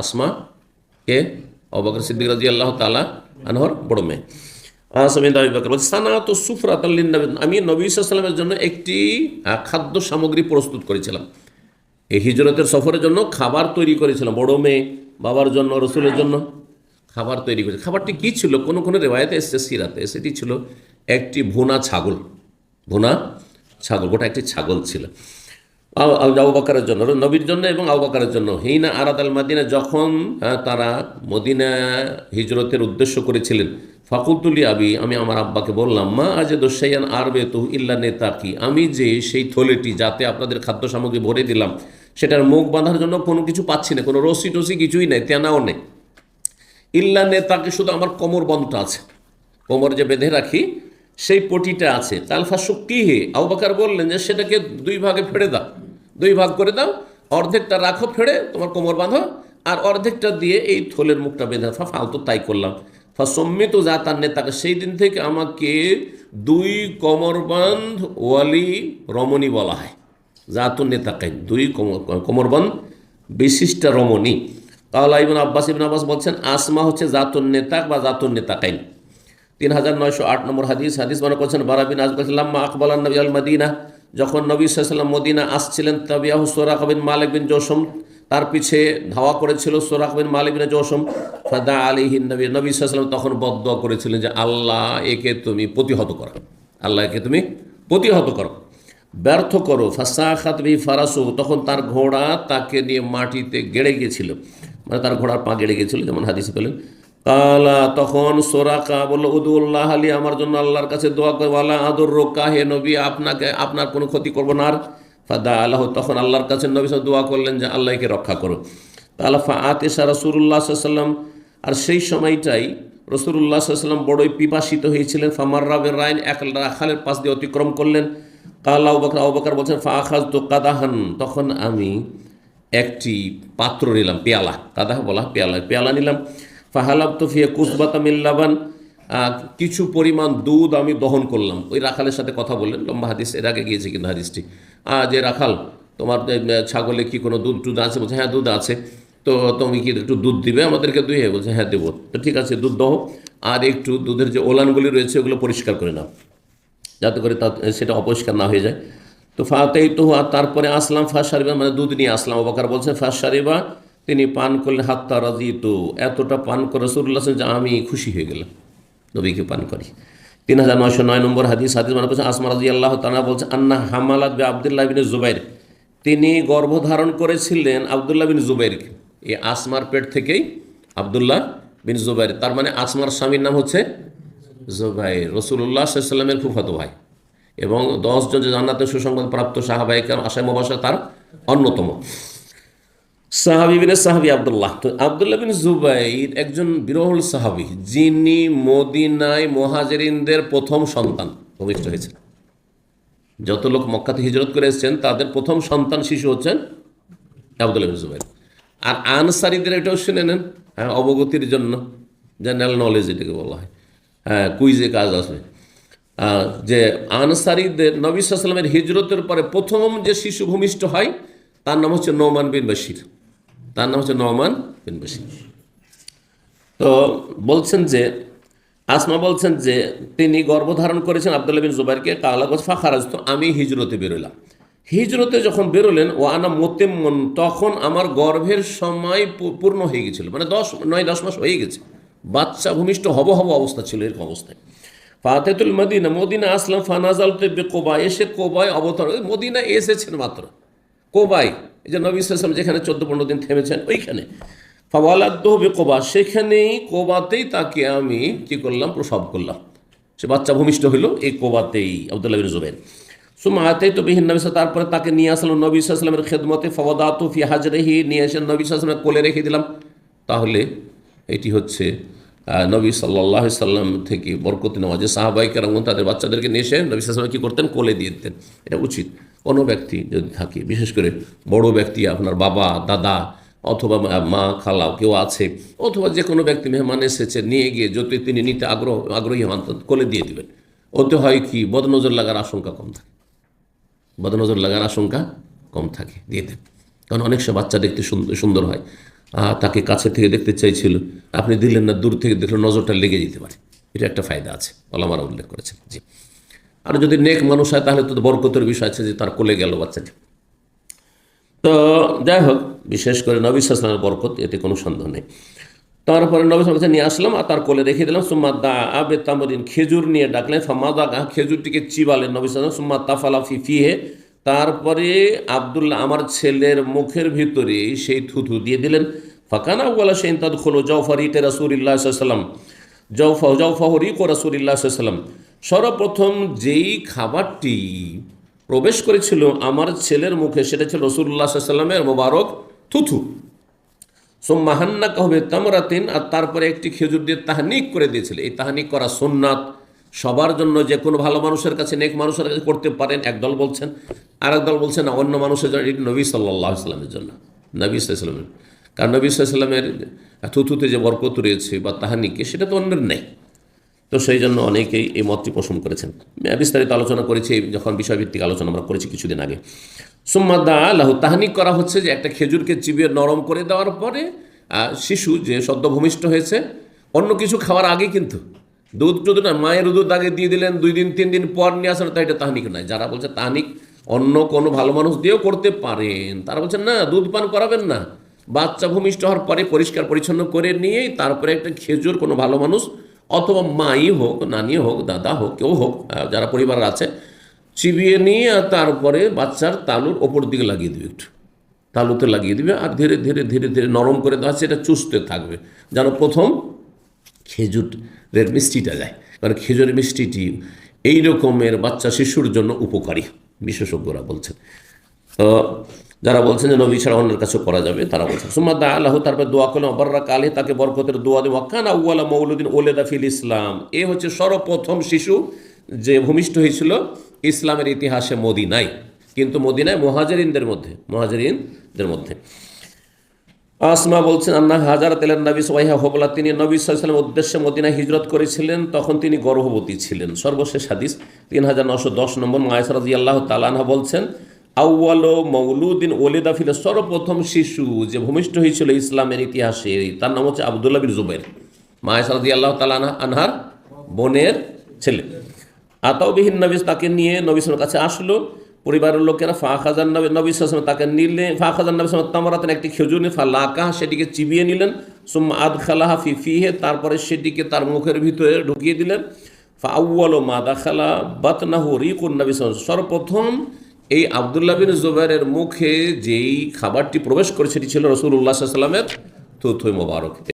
আসমা কে? অবাকর সিদ্দিক রাজি আল্লাহ তালা আনহর বড় মেয়ে। আমি নবী সাল্লামের জন্য একটি খাদ্য সামগ্রী প্রস্তুত করেছিলাম। এই হিজরতের সফরের জন্য খাবার তৈরি করেছিলাম, বড় মেয়ে, বাবার জন্য, রসুলের জন্য খাবার তৈরি করেছে। খাবারটি কী ছিল? কোনো কোনো রেওয়ায়তে এসছে, সিরাতে সেটি ছিল একটি ভুনা ছাগল ভুনা ছাগল, গোটা একটি ছাগল ছিল। আবু বাকারের জন্য নবীর জন্য এবং আবু বাকারের জন্য। হিনা আরাদ আল মাদিনা যখন তারা মদিনা হিজরতের উদ্দেশ্য করেছিলেন ফাকুলতুলি আবি, আমি আমার আব্বাকে বললাম, মা আজ দোসাইয়ান আরবে তু ইল্লা নেতা কি আমি যে সেই থলেটি যাতে আপনাদের খাদ্য সামগ্রী ভরে দিলাম, সেটার মুখ বাঁধার জন্য কোনো কিছু পাচ্ছি না, কোনো রসি টসি কিছুই নেই, তেনাও নেই। ইল্লা নেতাকে শুধু আমার কোমর বন্ধটা আছে, কোমর যে বেঁধে রাখি, সেই পটিটা আছে। তালফা শক্তি হে আউবাকার বললেন যে সেটাকে দুই ভাগে ফেড়ে দাও। দুই ভাগ করে দাও, অর্ধেকটা রাখো ফেড়ে, তোমার কোমর বাঁধো, আর অর্ধেকটা দিয়ে এই থলের মুখটা বেঁধে ফা ফালতু তাই করলাম। ফা সম্মিত যা তার নেতাকে সেই দিন থেকে আমাকে দুই কোমরবন্ধ ওয়ালি রমণী বলা হয়। জাতুন নেতাকাইন দুই কোমর- কোমরবন্ধ, বিশিষ্ট রমণী। তাহলে ইবন আব্বাস ইবন আব্বাস বলছেন, আসমা হচ্ছে জাতুন নেতাক বা জাতুন নেতাকাইন তিন হাজার নয়শো আট নম্বর হাদিস হাদিস মনে করছেন বারাবিন আজ আজবাল্লাম্মা আকবাল নবী আল মদিনা যখন নবী সাল্লাম মদিনা আসছিলেন, তাবিয়াহু সোরাক বিন মালিক বিন জোসম, তার পিছে ধাওয়া করেছিল সোরাক বিন মালিক বিন জোসম। ফাদা আলিহিন নবী নবী সাল্লাম তখন বদ্ধ করেছিলেন যে, আল্লাহ একে তুমি প্রতিহত করো। আল্লাহ একে তুমি প্রতিহত করো। ব্যর্থ করো। ফাঁসা খাতবি ফারাসু, তখন তার ঘোড়া তাকে নিয়ে মাটিতে গেড়ে গিয়েছিল। মানে তার ঘোড়ার পা গেড়ে গিয়েছিল, যেমন হাদিসে পেলেন কালা, তখন সোরাকা বলল উদুল্লাহ আলী, আমার জন্য আল্লাহর কাছে দোয়া করে। ওয়ালা আদর রোকা হে নবী, আপনাকে, আপনার কোনো ক্ষতি করব না আর। ফাদা আল্লাহ তখন আল্লাহর কাছে নবী সাহেব দোয়া করলেন যে আল্লাহকে রক্ষা করো। তাহলে ফা আতেসা রসুল্লাহ সাল্লাম আর সেই সময়টাই রসুল্লাহ সাল্লাম বড়ই পিপাসিত হয়েছিলেন। ফামার রাবের রায়ন এক রাখালের পাশ দিয়ে অতিক্রম করলেন। কাল্লা আবকার আবকার বলছেন ফা আখাজ তো কাদাহান। তখন আমি একটি পাত্র নিলাম, পেয়ালা। কাদাহ বলা পেয়ালা পেয়ালা নিলাম। ফাহালাব তো ফিয়া ফিয়ে কুসবাতামিল্লাবান কিছু পরিমাণ দুধ আমি দহন করলাম। ওই রাখালের সাথে কথা বললেন, লম্বা হাদিস, এর আগে গিয়েছে কিন্তু হাদিসটি। যে রাখাল, তোমার ছাগলে কি কোনো দুধ টুধ আছে? বলছে হ্যাঁ দুধ আছে। তো তুমি কি একটু দুধ দিবে? আমাদেরকে দুয়ে? বলছে হ্যাঁ দেবো। তো ঠিক আছে, দুধ দহ। আর একটু দুধের যে ওলানগুলি রয়েছে, ওগুলো পরিষ্কার করে নাও। যাতে করে তা, সেটা অপরিষ্কার না হয়ে যায়। তো ফাতেই তো আর তারপরে আসলাম, ফাঁস সারিবা মানে দুধ নিয়ে আসলাম। অবাকার বলছে, ফাঁস সারিবা তিনি পান করলেন, হাত্তা তো এতটা পান করে রসুল্লাহ যে আমি খুশি হয়ে গেলাম, নবীকে পান করি। তিন হাজার নয়শো নয় নম্বর হাদিস হাদিস মানে বলছেন আসমা রাজি আল্লাহ তানা বলছে, আন্না হামালাদ বে আবদুল্লাহ বিন জুবাইর। তিনি গর্ভধারণ করেছিলেন আবদুল্লাহ বিন জুবাইরকে। এই আসমার পেট থেকেই আবদুল্লাহ বিন জুবাইর, তার মানে আসমার স্বামীর নাম হচ্ছে জুবাইর রসুল্লাহ সাল্লামের ফুফাতো ভাই। এবং দশজন যে জান্নাতে সুসংবাদ প্রাপ্ত সাহাবাহিকার আশায় মবাসা তার অন্যতম। সাহাবি বিন সাহাবি আবদুল্লাহ। তো আবদুল্লাহ বিন জুবাইর একজন বিরল সাহাবি, যিনি মদিনায় মহাজেরিনদের প্রথম সন্তান ভূমিষ্ঠ হয়েছেন। যত লোক মক্কাতে হিজরত করে এসেছেন, তাদের প্রথম সন্তান শিশু হচ্ছেন আবদুল্লাহ বিন জুবাইর। আর আনসারিদের এটাও শুনে নেন হ্যাঁ অবগতির জন্য জেনারেল নলেজ এটাকে বলা হয়। হ্যাঁ কুইজে কাজ আসবে। যে আনসারিদের নবী সাল্লামের হিজরতের পরে প্রথম যে শিশু ভূমিষ্ঠ হয়, তার নাম হচ্ছে নৌমান বিন বশির। তার নাম হচ্ছে নৌমান বিন বশির। তো বলছেন যে, আসমা বলছেন যে, তিনি গর্ভধারণ করেছেন আবদুল্লাহ বিন জুবাইরকে, কালা গোছ ফাখারাজ তো আমি হিজরতে বেরোলাম। হিজরতে যখন বেরোলেন ও আনা মোতেমন, তখন আমার গর্ভের সময় পূর্ণ হয়ে গেছিল। মানে দশ, নয়, দশ মাস হয়ে গেছে। বাচ্চা ভূমিষ্ঠ হব হব অবস্থা ছিল এরকম অবস্থায়। ফাতেতুল মদিনা মদিনা আসলাম ফানাজাল তেব্বে কোবা এসে কোবায় অবতরণ মদিনা এসেছেন মাত্র। কোবাই, এই যে নবী সালাম যেখানে চোদ্দ পনেরো দিন থেমেছেন, ওইখানে। ফাওয়ালাদ্দ হবে কোবা সেখানেই কোবাতেই তাকে আমি কি করলাম, প্রসব করলাম। সে বাচ্চা ভূমিষ্ঠ হইল, এই কোবাতেই, আবদুল্লাহ বিন জুবের সুমা আতেই তো বিহীন নবী তারপরে তাকে নিয়ে আসলাম নবী সাল্লামের খেদমতে, ফওয়াদাতু ফি হাজরেহি, নিয়ে এসে নবী সাল্লামের কোলে রেখে দিলাম। তাহলে এটি হচ্ছে নবী সাল্লাহ সাল্লাম থেকে বরকতি নেওয়া। যে সাহাবাইকার এবং তাদের বাচ্চাদেরকে নিয়ে এসে নবী সাল্লাম কী করতেন? কোলে দিয়ে দিতেন। এটা উচিত। কোনো ব্যক্তি যদি থাকে, বিশেষ করে বড় ব্যক্তি, আপনার বাবা, দাদা, অথবা মা- খালা, কেউ আছে, অথবা যে কোনো ব্যক্তি মেহমান এসেছে, নিয়ে গিয়ে যদি তিনি নিতে আগ্রহ, আগ্রহী হন কোলে দিয়ে দিবেন। ওতে হয় কি, বদনজর লাগার আশঙ্কা কম থাকে। বদনজর লাগার আশঙ্কা কম থাকে, দিয়ে দেন। কারণ অনেক সব বাচ্চা দেখতে সুন্দর হয়। তাকে কাছে থেকে দেখতে চাইছিল, আপনি দিলেন না, দূর থেকে দেখলে, নজরটা লেগে যেতে পারে। এটা একটা ফায়দা আছে ওলামারা উল্লেখ করেছেন। জি। আর যদি নেক মানুষ হয়, তাহলে তো বরকতের বিষয় আছে যে তার কোলে গেল বাচ্চাটি। তো যাই হোক, বিশেষ করে নবী সালামের বরকত, এতে কোনো সন্দেহ নেই। তারপরে নবী সালাম নিয়ে আসলাম আর তার কোলে রেখে দিলাম, সুম্মা দা আবে তামরিন খেজুর নিয়ে ডাকলেন ফামাদা গা খেজুরটিকে চিবালেন নবী সালাম সুম্মা তাফালা ফি, ফিহে। তারপরে আবদুল্লাহ আমার ছেলের মুখের ভিতরে সেই থুথু দিয়ে দিলেন। ফাঁকানা ওয়ালা সেইন তাদ খোলো জৌফার ইটে রাসুলিল্লাহ সাল্লাম জৌফা জৌফাহর ইকো রাসুলিল্লাহ সাল্লাম সর্বপ্রথম যেই খাবারটি প্রবেশ করেছিল আমার ছেলের মুখে, সেটা ছিল রসুল্লাহ সাল্লামের মোবারক থুথু। সোম্মাহান্না কহবে তামরাতিন আর তারপরে একটি খেজুর দিয়ে তাহানিক করে দিয়েছিল। এই তাহানিক করা সোননাথ সবার জন্য যে কোনো ভালো মানুষের কাছে, নেক মানুষের কাছে করতে পারেন একদল বলছেন আর দল বলছেন অন্য মানুষের জন্য, এটি নবী সাল্লাহ ইসলামের জন্য, নবী সাল্লামের কারণ নবী সাল্লামের থুথুতে যে বরকত রয়েছে বা তাহানিকে, সেটা তো অন্যের নেই। তো সেই জন্য অনেকেই এই মতটি পোষণ করেছেন। বিস্তারিত আলোচনা করেছি যখন বিষয়ভিত্তিক আলোচনা আমরা করেছি কিছুদিন আগে। সুম্মাদা আল্লাহ তাহানিক করা হচ্ছে যে একটা খেজুরকে চিবিয়ে নরম করে দেওয়ার পরে শিশু যে সদ্য ভূমিষ্ঠ হয়েছে, অন্য কিছু খাওয়ার আগে কিন্তু দুধ যদি না, মায়ের দুধ আগে দিয়ে দিলেন, দুই দিন, তিন দিন পর নিয়ে আসেন, তাই এটা তাহানিক নয়। যারা বলছে তাহানিক, অন্য কোনো ভালো মানুষ দিয়েও করতে পারেন। তারা বলছেন, না, দুধ পান করাবেন না। বাচ্চা ভূমিষ্ঠ হওয়ার পরে পরিষ্কার পরিচ্ছন্ন করে নিয়েই তারপরে একটা খেজুর কোনো ভালো মানুষ অথবা মাই হোক, নানি হোক, দাদা হোক, কেউ হোক যারা পরিবার আছে, চিবিয়ে নিয়ে তারপরে বাচ্চার তালুর ওপর দিকে লাগিয়ে দিবে একটু। তালুতে লাগিয়ে দিবে আর ধীরে ধীরে ধীরে ধীরে নরম করে দেওয়া এটা চুষতে থাকবে। যেন প্রথম খেজুরের মিষ্টিটা যায়। কারণ খেজুরের মিষ্টিটি এই রকমের বাচ্চা শিশুর জন্য উপকারী, বিশেষজ্ঞরা বলছেন। তো যারা বলছেন যে নবী ছাড়া অন্যের কাছে করা যাবে, তারা বলছেন। সুমাদা আল্লাহ তারপর দোয়া করলেন, অবররা কালে তাকে বরকতের দোয়া দেবে ওয়াকান আউ্লা মৌলুদ্দিন ওলেদা ফিল ইসলাম। এ হচ্ছে সর্বপ্রথম শিশু যে ভূমিষ্ঠ হয়েছিল ইসলামের ইতিহাসে মদিনায়, কিন্তু মদিনায় মহাজেরিনদের মধ্যে মহাজেরিনদের মধ্যে। আসমা বলছেন, আন্না হাজার তেলেন নবী সোয়াইহা হবলা, তিনি নবী সাল্লামের উদ্দেশ্যে মদিনায় হিজরত করেছিলেন, তখন তিনি গর্ভবতী ছিলেন। সর্বশেষ হাদিস তিন হাজার নশো দশ নম্বর মায়াসরাজি আল্লাহ তালানহা বলছেন আউ্বাল মৌলুদ্দিন ওলিদা ফিলে সর্বপ্রথম শিশু যে ভূমিষ্ঠ হয়েছিল ইসলামের ইতিহাসে, তার নাম হচ্ছে আবদুল্লাহ বিন জুবের মায়াসরাজি আল্লাহ তালানহা আনহার বোনের ছেলে। আতাউবিহীন নবী, তাকে নিয়ে নবী সালামের কাছে আসলো। পরিবারের লোকেরা, ফা খাজান নবী নবী তাকে নিলে, ফা খাজান নবী সালাম তামরাতেন একটি খেজুর নিয়ে ফা লাকাহ সেটিকে চিবিয়ে নিলেন। সুম্মা আদ খালাহা ফি ফিহে, তারপরে সেটিকে তার মুখের ভিতরে ঢুকিয়ে দিলেন। ফা আউ্বাল মা দাখালা বাতনাহু রিকুন নবী সর্বপ্রথম এই আবদুল্লাহ বিন জুবাইরের মুখে যেই খাবারটি প্রবেশ করে সেটি ছিল রসুল সাল্লামের থুথুই মোবারক।